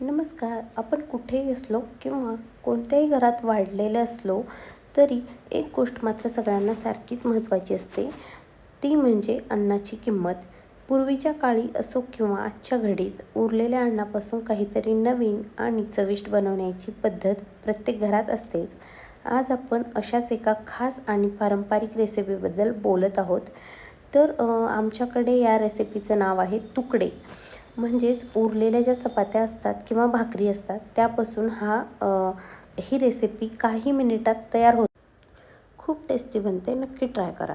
नमस्कार. आपण कुठेही असलो किंवा कोणत्याही घरात वाढलेले असलो तरी एक गोष्ट मात्र सगळ्यांना सारखीच महत्त्वाची असते. ती म्हणजे अन्नाची किंमत. पूर्वीच्या काळी असो किंवा आजच्या घडीत उरलेल्या अन्नापासून काहीतरी नवीन आणि चविष्ट बनवण्याची पद्धत प्रत्येक घरात असतेच. आज आपण अशाच एका खास आणि पारंपरिक रेसिपीबद्दल बोलत आहोत. तर आमच्याकडे या रेसिपीचं नाव आहे तुकडे. म्हणजेच उरलेल्या ज्या चपात्या असतात किंवा भाकरी असतात त्यापासून हा ही रेसिपी काही मिनिटात तयार होत. खूप टेस्टी बनते. नक्की ट्राय करा.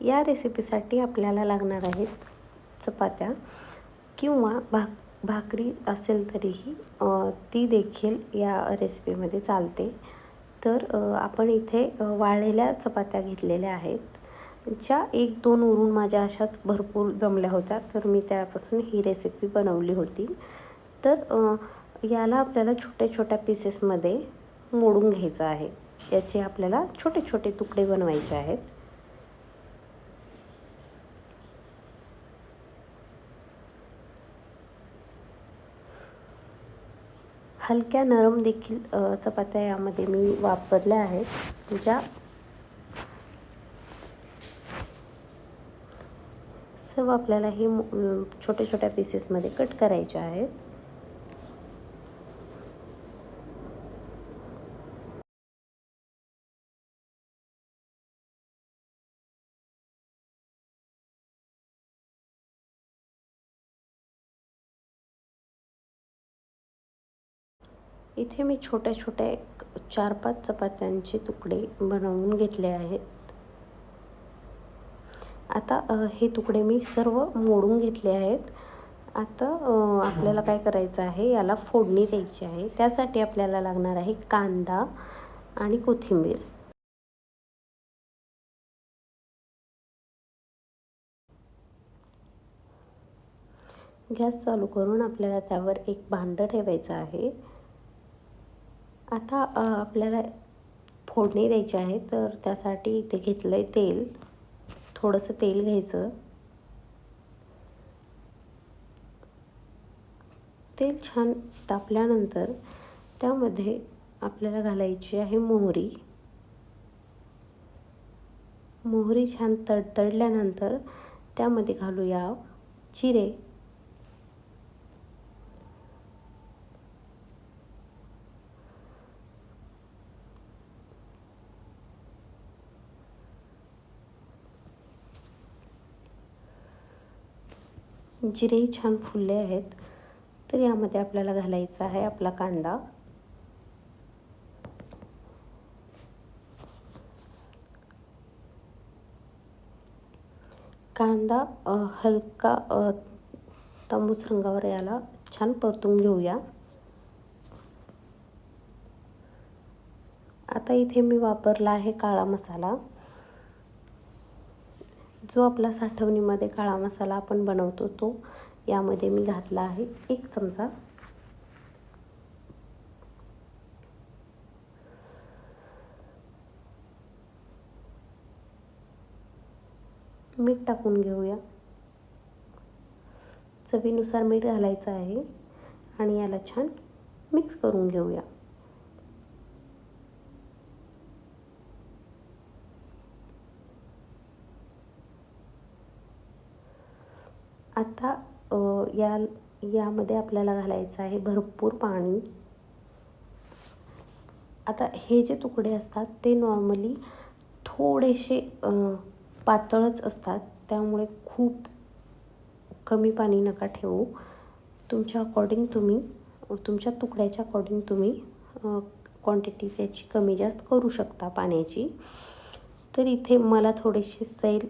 या रेसिपीसाठी आपल्याला लागणार आहेत चपात्या किंवा भाक भाकरी असेल तरीही ती देखील या रेसिपीमध्ये चालते. तर आपण इथे वाळलेल्या चपात्या घेतलेल्या आहेत. ज्या एक दोन उरून माझ्या अशाच भरपूर जमल्या होत्या. तर मी त्यापासून ही रेसिपी बनवली होती. तर याला आपल्याला छोट्या छोट्या पीसेसमध्ये मोडून घ्यायचं आहे. याचे आपल्याला छोटे छोटे तुकडे बनवायचे आहेत. हलक्या नरम देखील चपात्या यामध्ये मी वापरल्या आहेत. ज्या सर्व आपल्याला हे छोट्या छोट्या पीसेसमध्ये कट करायचे आहेत. इथे मी छोट्या छोट्या एक चार पाच चपात्यांचे तुकडे बनवून घेतले आहेत. आता हे तुकडे मी सर्व मोडून घेतले आहेत. आता आपल्याला काय करायचं आहे याला फोडणी द्यायची आहे. त्यासाठी आपल्याला लागणार आहे कांदा आणि कोथिंबीर. गॅस चालू करून आपल्याला त्यावर एक भांडं ठेवायचं आहे. आता आपल्याला फोडणी द्यायची आहे तर त्यासाठी इथे घेतलं आहे तेल. थोडंसं तेल घ्यायचं. तेल छान तापल्यानंतर त्यामध्ये आपल्याला घालायची आहे मोहरी. मोहरी छान तडतडल्यानंतर त्यामध्ये घालूया जिरे जिरेही छान फुलले आहेत तर यामध्ये आपल्याला घालायचा आहे आपला कांदा. कांदा हलका तांबूस रंगावर याला छान परतून घेऊया. आता इथे मी वापरला आहे काळा मसाला. जो आपला साठवणीमध्ये काळा मसाला आपण बनवतो तो यामध्ये मी घातला आहे एक चमचा. मीठ टाकून घेऊया. चवीनुसार मीठ घालायचं आहे आणि याला छान मिक्स करून घेऊया. आता या यामध्ये आपल्याला घालायचं आहे भरपूर पाणी. आता हे जे तुकडे असतात ते नॉर्मली थोडेसे पातळच असतात. त्यामुळे खूप कमी पाणी नका ठेवू. तुमच्या अकॉर्डिंग तुम्ही तुमच्या तुकड्याच्या अकॉर्डिंग तुम्ही क्वांटिटी त्याची कमी जास्त करू शकता पाण्याची. तर इथे मला थोडेसे सैल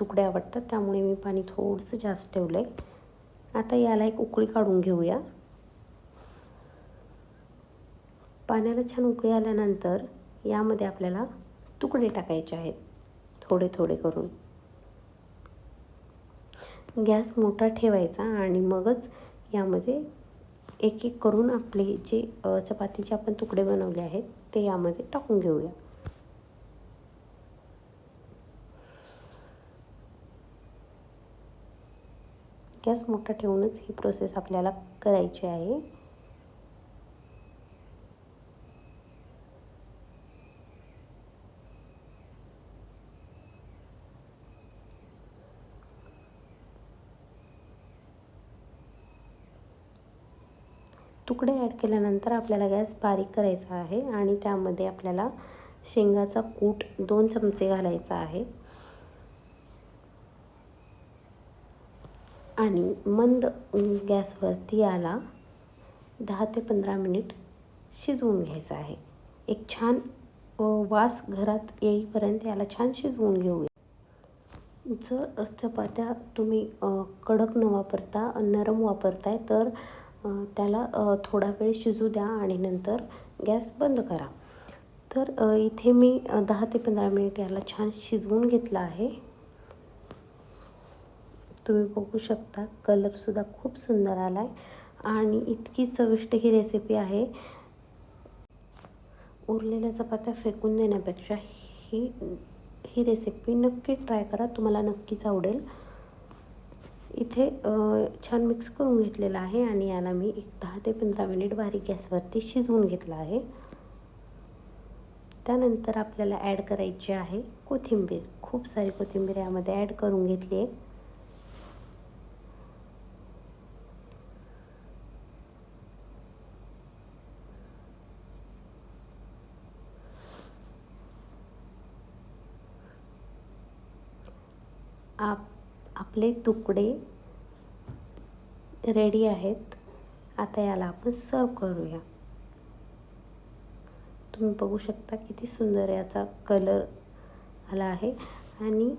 तुकडे आवडतात. त्यामुळे मी पाणी थोडंसं जास्त ठेवलं आहे आता याला एक उकळी काढून घेऊया. पाण्याला छान उकळी आल्यानंतर यामध्ये आपल्याला तुकडे टाकायचे आहेत. थोडे थोडे करून. गॅस मोठा ठेवायचा आणि मगच यामध्ये एक एक करून आपले जे चपातीचे आपण तुकडे बनवले आहेत ते यामध्ये टाकून घेऊया. गॅस मोठा ठेवूनच ही प्रोसेस आपल्याला करायची आहे. तुकडे ॲड केल्यानंतर आपल्याला गॅस बारीक करायचा आहे आणि त्यामध्ये आपल्याला शेंगाचा कूट दोन चमचे घालायचा आहे. आणि मंद गॅसवरती याला दहा ते पंधरा मिनिट शिजवून घ्यायचं आहे. एक छान वास घरात येईपर्यंत याला छान शिजवून घेऊया. जर चपात्या तुम्ही कडक न वापरता नरम वापरताय तर त्याला थोडा वेळ शिजू द्या आणि नंतर गॅस बंद करा. तर इथे मी दहा ते पंधरा मिनिट याला छान शिजवून घेतला आहे. तुम्ही बघू शकता कलरसुद्धा खूप सुंदर आला आहे आणि इतकी चविष्ट ही रेसिपी आहे. उरलेल्या चपात्या फेकून देण्यापेक्षा ही ही रेसिपी नक्की ट्राय करा तुम्हाला नक्कीच आवडेल. इथे छान मिक्स करून घेतलेलं आहे आणि याला मी एक दहा ते पंधरा मिनिट बारीक गॅसवरती शिजवून घेतलं आहे. त्यानंतर आपल्याला ॲड करायची आहे कोथिंबीर. खूप सारी कोथिंबीर यामध्ये ॲड करून घेतली आहे. आप आपले तुकडे रेडी आहेत. आता याला आपण सर्व करूया. तुम्ही बघू शकता किती सुंदर याचा कलर आला आहे. आणि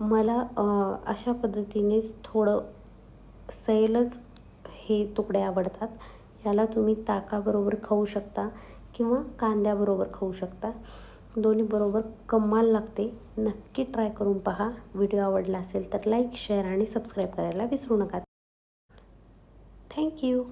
मला अशा पद्धतीनेच थोडं सैलच हे तुकडे आवडतात. याला तुम्ही ताकाबरोबर खाऊ शकता किंवा कांद्याबरोबर खाऊ शकता. दोन्हीबरोबर कमाल लागते. नक्की ट्राय करून पहा. व्हिडिओ आवडला असेल तर लाईक शेअर आणि सबस्क्राईब करायला विसरू नका. थँक्यू